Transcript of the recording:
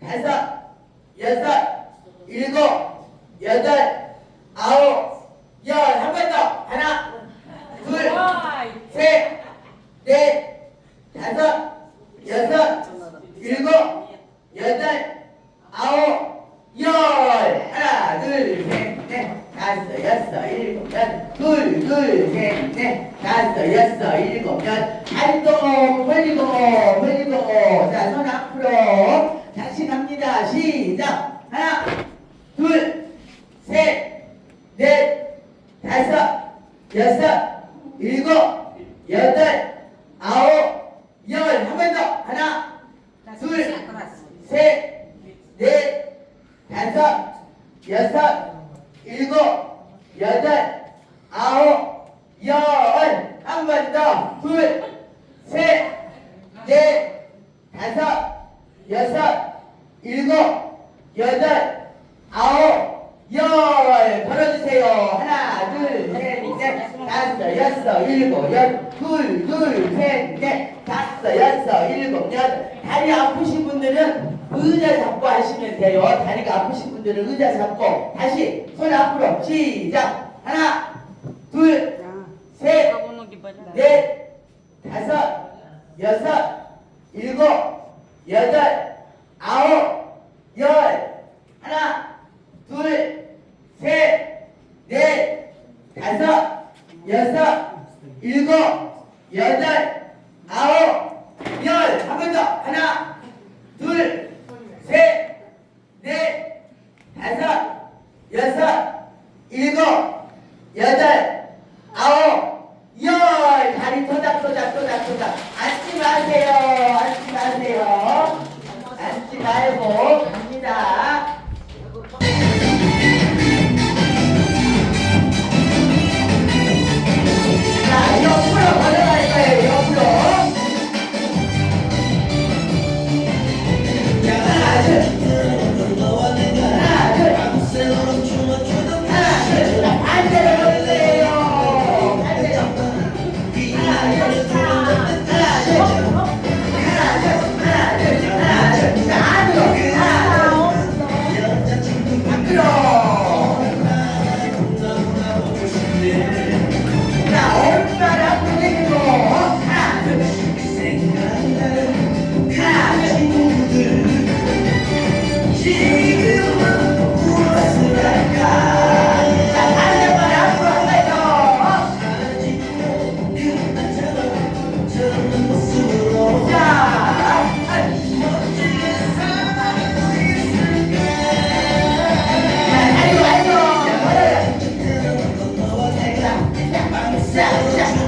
다섯, 여섯, 일곱, 여덟, 아홉, 열. 한 번 더. 하나, 둘, 셋, 넷, 다섯, 여섯, 일곱, 여덟, 아홉, 열. 하나, 둘, 셋, 넷, 다섯, 여섯, 일곱, 여덟, 둘, 둘, 셋, 넷, 다섯, 여섯, 일곱, 여덟. 발동 벌리고 벌리고. 자, 손 앞으로. 다시 갑니다. 시작. 하나, 둘, 셋, 넷, 다섯, 여섯, 일곱, 여덟, 아홉, 열. 한 번 더. 하나, 둘, 셋, 넷, 다섯, 여섯, 일곱, 여덟, 아홉, 열. 한 번 더. 둘, 셋, 넷, 다섯, 여섯, 일곱, 여덟, 아홉, 열. 걸어주세요. 하나, 둘, 셋, 넷, 다섯, 여섯, 일곱, 여덟, 둘, 둘, 셋, 넷, 다섯, 여섯, 일곱, 여덟. 다리 아프신 분들은 의자 잡고 하시면 돼요. 다리가 아프신 분들은 의자 잡고 다시 손 앞으로 시작. 하나, 둘, 셋, 넷, 다섯, 여섯, 일곱, 여덟, 아홉, 열. 하나, 둘, 셋, 넷, 다섯, 여섯, 일곱, 여덟, 아홉, 열. 한 번 더. 하나, 둘, 셋, 넷, 다섯, 여섯, 일곱, 여덟, 아 yeah.